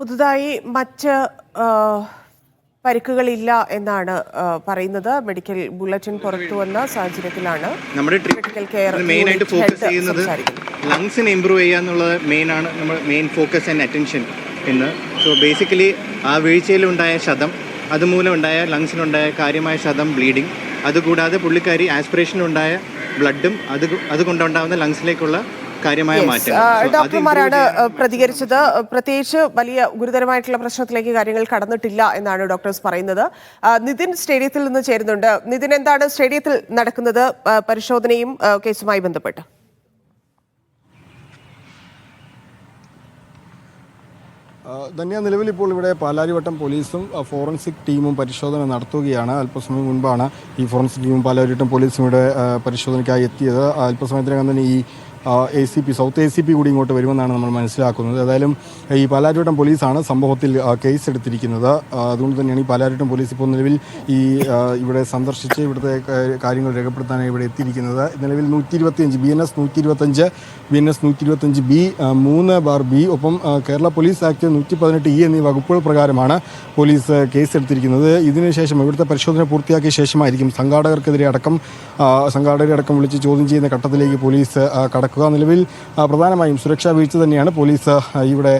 പുതുതായി മറ്റ് പരിക്കുകളില്ല എന്നാണ് പറയുന്നത്. മെഡിക്കൽ ബുള്ളറ്റിൻ പുറത്തു വന്ന സാഹചര്യത്തിലാണ് നമ്മുടെ കെയർ മെയിൻ ആയിട്ട് ഫോക്കസ് ചെയ്യുന്നത്. ലങ്സിനെ ഇമ്പ്രൂവ് ചെയ്യുക എന്നുള്ളത് മെയിൻ ആണ് നമ്മൾ മെയിൻ ഫോക്കസ് ആൻഡ് അറ്റൻഷൻ എന്ന്. സോ ബേസിക്കലി ആ വീഴ്ചയിലുണ്ടായ ശതം അതുമൂലം ഉണ്ടായ ലങ്സിനുണ്ടായ കാര്യമായ ശതം ബ്ലീഡിങ് അതുകൂടാതെ പുള്ളിക്കാരി ആസ്പിറേഷനിലുണ്ടായ ബ്ലഡും അത് അതുകൊണ്ടുണ്ടാകുന്ന ലങ്സിലേക്കുള്ള കാര്യമായ ഡോക്ടർമാരാണ് പ്രതികരിച്ചത്. പ്രത്യേകിച്ച് വലിയ ഗുരുതരമായിട്ടുള്ള പ്രശ്നത്തിലേക്ക് കാര്യങ്ങൾ കടന്നിട്ടില്ല എന്നാണ് ഡോക്ടേഴ്സ് പറയുന്നത്. നിതിൻ സ്റ്റേഡിയത്തിൽ നിന്ന് ചേരുന്നുണ്ട്. നിതിൻ എന്താണ് സ്റ്റേഡിയത്തിൽ നടക്കുന്നത്? പരിശോധനയും കേസുമായി ബന്ധപ്പെട്ട്. ധന്യ നിലവിൽ ഇപ്പോൾ ഇവിടെ പാലാരിവട്ടം പോലീസും ഫോറൻസിക് ടീമും പരിശോധന നടത്തുകയാണ്. അല്പസമയം മുൻപാണ് ഈ ഫോറൻസിക് ടീമും പാലാരിവട്ടം പോലീസും ഇവിടെ പരിശോധനയ്ക്കായി എത്തിയത്. അല്പസമയത്തിനകം തന്നെ ഈ A C P south A C P കൂടി ഇങ്ങോട്ട് വരുമെന്നാണ് നമ്മൾ മനസ്സിലാക്കുന്നത്. ഏതായാലും ഈ പാലാരിവട്ടം പോലീസാണ് സംഭവത്തിൽ കേസ് എടുത്തിരിക്കുന്നത് അതുകൊണ്ട് തന്നെയാണ് ഈ പാലാരിവട്ടം പോലീസ് ഇപ്പോൾ നിലവിൽ ഈ ഇവിടെ സന്ദർശിച്ച് ഇവിടുത്തെ കാര്യങ്ങൾ രേഖപ്പെടുത്താനായി ഇവിടെ എത്തിയിരിക്കുന്നത്. നിലവിൽ നൂറ്റി ഇരുപത്തിയഞ്ച് ബി എൻ എസ് നൂറ്റി ഇരുപത്തഞ്ച് ബി എൻ എസ് നൂറ്റി ഇരുപത്തഞ്ച് ബി മൂന്ന് ബാർ ബി ഒപ്പം കേരള പോലീസ് ആക്ട് നൂറ്റി പതിനെട്ട് ഇ എന്നീ വകുപ്പുകൾ പ്രകാരമാണ് പോലീസ് കേസ് എടുത്തിരിക്കുന്നത് ഇതിനുശേഷം ഇവിടുത്തെ പരിശോധന പൂർത്തിയാക്കിയ ശേഷമായിരിക്കും സംഘാടകർക്കെതിരെ അടക്കം സംഘാടകരെ അടക്കം വിളിച്ച് ചോദ്യം ചെയ്യുന്ന ഘട്ടത്തിലേക്ക് പോലീസ് ആ, കടക്കുക നിലവിൽ പ്രധാനമായും സുരക്ഷാ വീഴ്ച തന്നെയാണ് പോലീസ് ഇവിടെ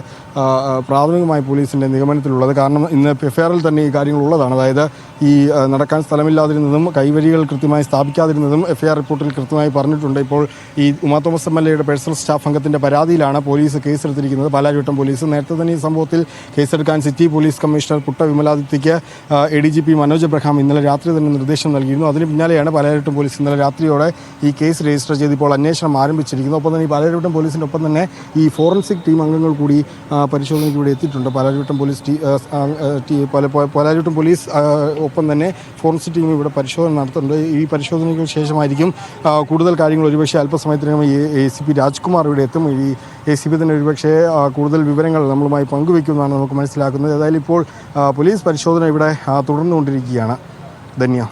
പ്രാഥമികമായി പോലീസിന്റെ നിഗമനത്തിലുള്ളത്. കാരണം ഇന്ന് എഫ്ഐആറിൽ തന്നെ ഈ കാര്യങ്ങൾ ഉള്ളതാണ്. അതായത് ഈ നടക്കാൻ സ്ഥലമില്ലാതിരുന്നതും കൈവരികൾ കൃത്യമായി സ്ഥാപിക്കാതിരുന്നതും എഫ്ഐആർ റിപ്പോർട്ടിൽ കൃത്യമായി പറഞ്ഞിട്ടുണ്ട്. ഇപ്പോൾ ഈ ഉമാ തോമസ് എം എൽ എയുടെ പേഴ്സണൽ സ്റ്റാഫ് അംഗത്തിന്റെ പരാതിയിലാണ് പോലീസ് കേസെടുത്തിരിക്കുന്നത്. പാലാരിവട്ടം പോലീസ്. നേരത്തെ തന്നെ ഈ സംഭവത്തിൽ കേസെടുക്കാൻ city police commissioner Putta വിമലാദിത്യയ്ക്ക് A D G P Manoj Abraham ഇന്നലെ രാത്രി തന്നെ നിർദ്ദേശം നൽകിയിരുന്നു. അതിന് പിന്നാലെയാണ് പാലാരിവട്ടം പോലീസ് ഇന്നലെ രാത്രിയോടെ ഈ കേസ് രജിസ്റ്റർ ചെയ്ത് ഇപ്പോൾ അന്വേഷണം ആരംഭിച്ചിരിക്കുന്നു ഒപ്പം തന്നെ ഈ പാലാരിവട്ടം പോലീസിന്റെ ഒപ്പം തന്നെ ഈ ഫോറൻസിക് ടീം അംഗങ്ങൾ കൂടി പരിശോധനയ്ക്ക് ഇവിടെ എത്തിയിട്ടുണ്ട്. പാലാരിവട്ടം പോലീസ് പാലാരിവട്ടം പോലീസ് ഒപ്പം തന്നെ ഫോറൻസിക് ടീം ഇവിടെ പരിശോധന നടത്തുന്നുണ്ട്. ഈ പരിശോധനയ്ക്ക് ശേഷമായിരിക്കും കൂടുതൽ കാര്യങ്ങൾ. ഒരുപക്ഷെ അല്പസമയത്തിനകം എ സി പി രാജ്കുമാർ ഇവിടെ എത്തും. ഈ എ സി പി തന്നെ ഒരുപക്ഷെ കൂടുതൽ വിവരങ്ങൾ നമ്മളുമായി പങ്കുവയ്ക്കുമെന്നാണ് നമുക്ക് മനസ്സിലാക്കുന്നത്. ഏതായാലും ഇപ്പോൾ പോലീസ് പരിശോധന ഇവിടെ തുടർന്നുകൊണ്ടിരിക്കുകയാണ്. ധന്യ.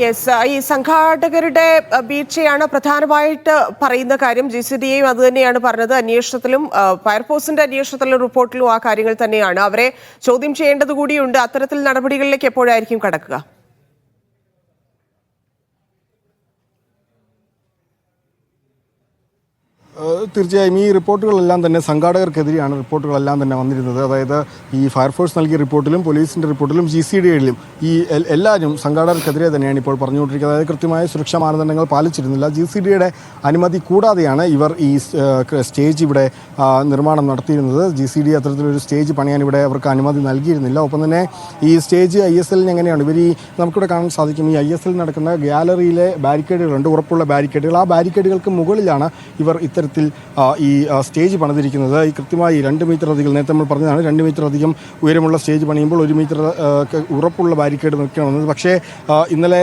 യെസ് ഈ സംഘാടകരുടെ വീഴ്ചയാണ് പ്രധാനമായിട്ട് പറയുന്ന കാര്യം. ജി സി ഡി എയും അത് തന്നെയാണ് പറഞ്ഞത്. അന്വേഷണത്തിലും ഫയർഫോഴ്സിന്റെ അന്വേഷണത്തിലും റിപ്പോർട്ടിലും ആ കാര്യങ്ങൾ തന്നെയാണ്. അവരെ ചോദ്യം ചെയ്യേണ്ടത് കൂടിയുണ്ട്. അത്തരത്തിൽ നടപടികളിലേക്ക് എപ്പോഴായിരിക്കും കടക്കുക? തീർച്ചയായും ഈ റിപ്പോർട്ടുകളെല്ലാം തന്നെ സംഘാടകർക്കെതിരെയാണ് റിപ്പോർട്ടുകളെല്ലാം തന്നെ വന്നിരുന്നത്. അതായത് ഈ ഫയർഫോഴ്സ് നൽകിയ റിപ്പോർട്ടിലും പോലീസിന്റെ റിപ്പോർട്ടിലും ജി സി ഡിയിലും ഈ എല്ലാവരും സംഘാടകർക്കെതിരെ തന്നെയാണ് ഇപ്പോൾ പറഞ്ഞുകൊണ്ടിരിക്കുന്നത്. അതായത് കൃത്യമായ സുരക്ഷാ മാനദണ്ഡങ്ങൾ പാലിച്ചിരുന്നില്ല. ജി സി ഡിയുടെ അനുമതി കൂടാതെയാണ് ഇവർ ഈ സ്റ്റേജ് ഇവിടെ നിർമ്മാണം നടത്തിയിരുന്നത്. ജി സി ഡി അത്തരത്തിലൊരു സ്റ്റേജ് പണിയാൻ ഇവിടെ അവർക്ക് അനുമതി നൽകിയിരുന്നില്ല. ഒപ്പം തന്നെ ഈ സ്റ്റേജ് ഐ എസ് എല്ലിന് എങ്ങനെയാണ്? ഇവർ ഈ നമുക്കിവിടെ കാണാൻ സാധിക്കും. ഈ ഐ എസ് എൽ നടക്കുന്ന ഗ്യാലറിയിലെ ബാരിക്കേഡുകളുണ്ട്. ഉറപ്പുള്ള ബാരിക്കേഡുകൾ. ആ ബാരിക്കേഡുകൾക്ക് മുകളിലാണ് ഇവർ ഇത്തരത്തിൽ ഈ സ്റ്റേജ് പണിതിരിക്കുന്നത്. ഈ കൃത്യമായി രണ്ട് മീറ്റർ അധികം നേരത്തെ നമ്മൾ പറഞ്ഞതാണ് രണ്ട് മീറ്റർ അധികം ഉയരമുള്ള സ്റ്റേജ് പണിയുമ്പോൾ ഒരു മീറ്റർ ഉറപ്പുള്ള ബാരിക്കേഡ് നിൽക്കണമെന്നത് പക്ഷേ ഇന്നലെ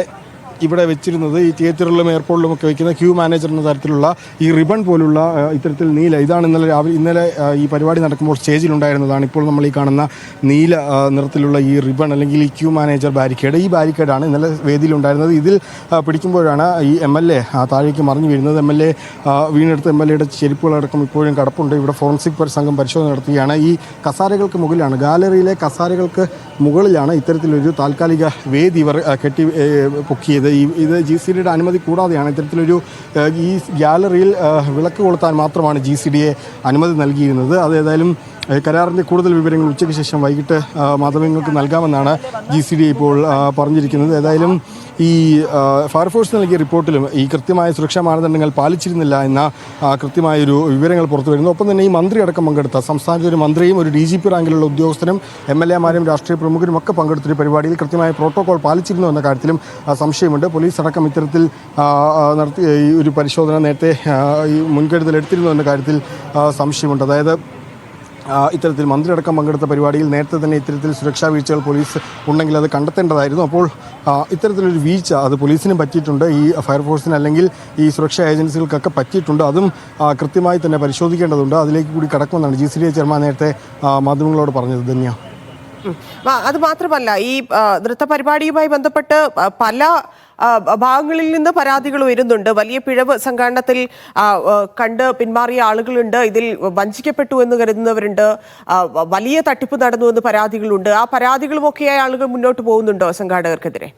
ഇവിടെ വെച്ചിരുന്നത് ഈ തിയേറ്ററിലും എയർപോർട്ടിലും ഒക്കെ വെക്കുന്ന ക്യൂ മാനേജർ എന്ന തരത്തിലുള്ള ഈ റിബൺ പോലുള്ള ഇത്തരത്തിൽ നീല ഇതാണ് ഇന്നലെ രാവിലെ ഇന്നലെ ഈ പരിപാടി നടക്കുമ്പോൾ സ്റ്റേജിലുണ്ടായിരുന്നതാണ് ഇപ്പോൾ നമ്മൾ ഈ കാണുന്ന നീല നിറത്തിലുള്ള ഈ റിബൺ അല്ലെങ്കിൽ ഈ ക്യൂ മാനേജർ ബാരിക്കേഡ്. ഈ ബാരിക്കേഡാണ് ഇന്നലെ വേദിയിലുണ്ടായിരുന്നത് ഇതിൽ പിടിക്കുമ്പോഴാണ് ഈ എം എൽ എ താഴേക്ക് മറിഞ്ഞു വീഴുന്നത്. എം എൽ എ വീണെടുത്ത് എം എൽ എയുടെ ചെരുപ്പുകളടക്കം ഇപ്പോഴും കടപ്പുണ്ട്. ഇവിടെ ഫോറൻസിക് സംഘം പരിശോധന നടത്തുകയാണ്. ഈ കസാരകൾക്ക് മുകളിലാണ് ഗാലറിയിലെ കസാരകൾക്ക് മുകളിലാണ് ഇത്തരത്തിലൊരു താൽക്കാലിക വേദി ഇവർ കെട്ടി പൊക്കിയത്. ഈ ഇത് ജി സി ഡിയുടെ അനുമതി കൂടാതെയാണ് ഇത്തരത്തിലൊരു ഈ ഗ്യാലറിയിൽ വിളക്ക് കൊളുത്താൻ മാത്രമാണ് ജി സി ഡിയെ അനുമതി നൽകിയിരുന്നത്. അത് ഏതായാലും ഏ, കരാറിന്റെ കൂടുതൽ വിവരങ്ങൾ ഉച്ചയ്ക്ക് ശേഷം വൈകിട്ട് മാധ്യമങ്ങൾക്ക് നൽകാമെന്നാണ് ജി സി ഡി ഇപ്പോൾ പറഞ്ഞിരിക്കുന്നത്. ഏതായാലും ഈ ഫയർഫോഴ്സ് നൽകിയ റിപ്പോർട്ടിലും ഈ കൃത്യമായ സുരക്ഷാ മാനദണ്ഡങ്ങൾ പാലിച്ചിരുന്നില്ല എന്ന കൃത്യമായൊരു വിവരങ്ങൾ പുറത്തു വരുന്നു. ഒപ്പം തന്നെ ഈ മന്ത്രി അടക്കം പങ്കെടുത്ത സംസ്ഥാനത്തെ ഒരു മന്ത്രിയും ഒരു ഡി ജി പി റാങ്കിലുള്ള ഉദ്യോഗസ്ഥനും എം എൽ എമാരും രാഷ്ട്രീയ പ്രമുഖരും ഒക്കെ പങ്കെടുത്തൊരു പരിപാടിയിൽ കൃത്യമായ പ്രോട്ടോകോൾ പാലിച്ചിരുന്നു എന്ന കാര്യത്തിലും സംശയമുണ്ട്. പോലീസ് അടക്കം ഇത്തരത്തിൽ ഈ ഒരു പരിശോധന നേരത്തെ മുൻകരുതൽ എടുത്തിരുന്നു എന്ന കാര്യത്തിൽ സംശയമുണ്ട്. അതായത് ഇത്തരത്തിൽ മന്ത്രിയടക്കം പങ്കെടുത്ത പരിപാടിയിൽ നേരത്തെ തന്നെ ഇത്തരത്തിൽ സുരക്ഷാ വീഴ്ചകൾ പോലീസ് ഉണ്ടെങ്കിൽ അത് കണ്ടെത്തേണ്ടതായിരുന്നു. അപ്പോൾ ഇത്തരത്തിലൊരു വീഴ്ച അത് പോലീസിനും പറ്റിയിട്ടുണ്ട്. ഈ ഫയർഫോഴ്സിന് അല്ലെങ്കിൽ ഈ സുരക്ഷാ ഏജൻസികൾക്കൊക്കെ പറ്റിയിട്ടുണ്ട്. അതും കൃത്യമായി തന്നെ പരിശോധിക്കേണ്ടതുണ്ട്. അതിലേക്ക് കൂടി കടക്കുമെന്നാണ് ജി സി ഡി ചെയർമാൻ നേരത്തെ മാധ്യമങ്ങളോട് പറഞ്ഞത്. ധന്യ. അത് മാത്രമല്ല ഈ നൃത്ത പരിപാടിയുമായി ബന്ധപ്പെട്ട് പല ഭാഗങ്ങളിൽ നിന്ന് പരാതികൾ വരുന്നുണ്ട്. വലിയ പിഴവ് സംഘടനത്തിൽ കണ്ട് പിന്മാറിയ ആളുകളുണ്ട്. ഇതിൽ വഞ്ചിക്കപ്പെട്ടു എന്ന് കരുതുന്നവരുണ്ട്. വലിയ തട്ടിപ്പ് നടന്നു എന്ന് പരാതികളുണ്ട്. ആ പരാതികളുമൊക്കെയായി ആളുകൾ മുന്നോട്ട് പോകുന്നുണ്ടോ സംഘാടകർക്കെതിരെ?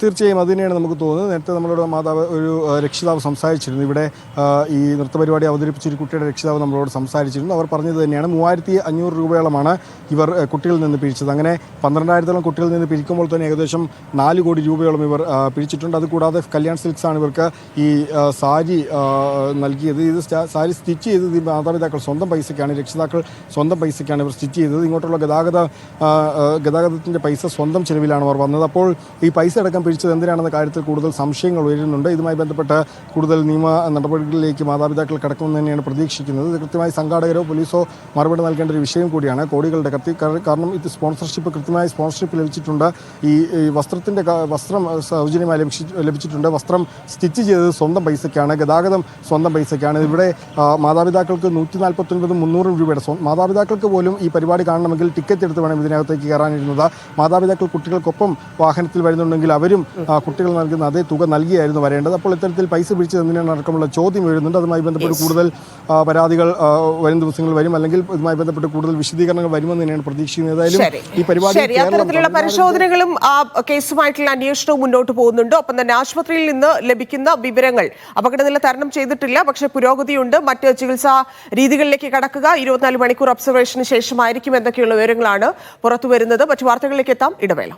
തീർച്ചയായും അത് തന്നെയാണ് നമുക്ക് തോന്നുന്നത്. നേരത്തെ നമ്മളോട് മാതാവ് ഒരു രക്ഷിതാവ് സംസാരിച്ചിരുന്നു. ഇവിടെ ഈ നൃത്തപരിപാടി അവതരിപ്പിച്ച ഒരു കുട്ടിയുടെ രക്ഷിതാവ് നമ്മളോട് സംസാരിച്ചിരുന്നു. അവർ പറഞ്ഞത് തന്നെയാണ് മൂവായിരത്തി അഞ്ഞൂറ് രൂപയോളമാണ് ഇവർ കുട്ടികളിൽ നിന്ന് പിരിച്ചത്. അങ്ങനെ പന്ത്രണ്ടായിരത്തോളം കുട്ടികളിൽ നിന്ന് പിരിക്കുമ്പോൾ തന്നെ ഏകദേശം നാല് കോടി രൂപയോളം ഇവർ പിരിച്ചിട്ടുണ്ട്. അതുകൂടാതെ കല്യാൺ സിൽക്സാണ് ഇവർക്ക് ഈ സാരി നൽകിയത്. ഇത് സാരി സ്റ്റിച്ച് ചെയ്തത് മാതാപിതാക്കൾ സ്വന്തം പൈസയ്ക്കാണ് രക്ഷിതാക്കൾ സ്വന്തം പൈസയ്ക്കാണ് ഇവർ സ്റ്റിച്ച് ചെയ്തത്. ഇങ്ങോട്ടുള്ള ഗതാഗത ഗതാഗതത്തിന്റെ പൈസ സ്വന്തം ചെലവിലാണ് അവർ വന്നത്. അപ്പോൾ ഈ പൈസ അടക്കം പിരിച്ചത് എന്തിനാണെന്ന കാര്യത്തിൽ കൂടുതൽ സംശയങ്ങൾ ഉയരുന്നുണ്ട്. ഇതുമായി ബന്ധപ്പെട്ട് കൂടുതൽ നിയമ നടപടികളിലേക്ക് മാതാപിതാക്കൾ കടക്കുമെന്ന് തന്നെയാണ് പ്രതീക്ഷിക്കുന്നത്. കൃത്യമായി സംഘാടകരോ പോലീസോ മറുപടി നൽകേണ്ട ഒരു വിഷയം കൂടിയാണ്. കോടികളുടെ കത്തി. കാരണം- ഇത് സ്പോൺസർഷിപ്പ് കൃത്യമായി സ്പോൺസർഷിപ്പ് ലഭിച്ചിട്ടുണ്ട്. ഈ വസ്ത്രത്തിന്റെ വസ്ത്രം സൗജന്യമായി ലഭിച്ചി ലഭിച്ചിട്ടുണ്ട്. വസ്ത്രം സ്റ്റിച്ച് ചെയ്തത് സ്വന്തം പൈസയ്ക്കാണ്. ഗതാഗതം സ്വന്തം പൈസയ്ക്കാണ്. ഇവിടെ മാതാപിതാക്കൾക്ക് നൂറ്റി നാൽപ്പത്തൊൻപത് മുന്നൂറും രൂപയുടെ മാതാപിതാക്കൾക്ക് പോലും ഈ പരിപാടി കാണണമെങ്കിൽ ടിക്കറ്റ് എടുത്ത് വേണം ഇതിനകത്തേക്ക് കയറാനിരുന്നത്. മാതാപിതാക്കൾ കുട്ടികൾക്കൊപ്പം വാഹനത്തിൽ വരുന്നുണ്ടെങ്കിൽ അവരും കുട്ടികൾ നൽകുന്ന അതേ തുക നൽകിയായിരുന്നു വരേണ്ടത്. അപ്പോൾ ഇത്തരത്തിൽ പൈസ പിടിച്ചത് എന്തിനാണ് അടക്കമുള്ള ചോദ്യം എഴുതുന്നുണ്ട് അതുമായി ബന്ധപ്പെട്ട് കൂടുതൽ പരാതികൾ വരും ദിവസങ്ങളിൽ വരും. അല്ലെങ്കിൽ ഇതുമായി ബന്ധപ്പെട്ട് കൂടുതൽ വിശദീകരണങ്ങൾ വരുമെന്ന് തന്നെയാണ് പ്രതീക്ഷിക്കുന്നത്. ഏതായാലും ഈ പരിപാടി അത്തരത്തിലുള്ള പരിശോധനകളും ആ കേസുമായിട്ടുള്ള അന്വേഷണവും മുന്നോട്ട് പോകുന്നുണ്ട്. ഒപ്പം തന്നെ ആശുപത്രിയിൽ നിന്ന് ലഭിക്കുന്ന വിവരങ്ങൾ. അപകടനില തരണം ചെയ്തിട്ടില്ല. പക്ഷേ പുരോഗതിയുണ്ട്. മറ്റ് ചികിത്സാ രീതികളിലേക്ക് കടക്കുക. ഇരുപത്തിനാല് മണിക്കൂർ ഒബ്സർവേഷന് ശേഷമായിരിക്കും എന്നൊക്കെയുള്ള വിവരങ്ങളാണ് പുറത്തു വരുന്നത് മറ്റു വാർത്തകളിലേക്ക് എത്താം. ഇടവേള.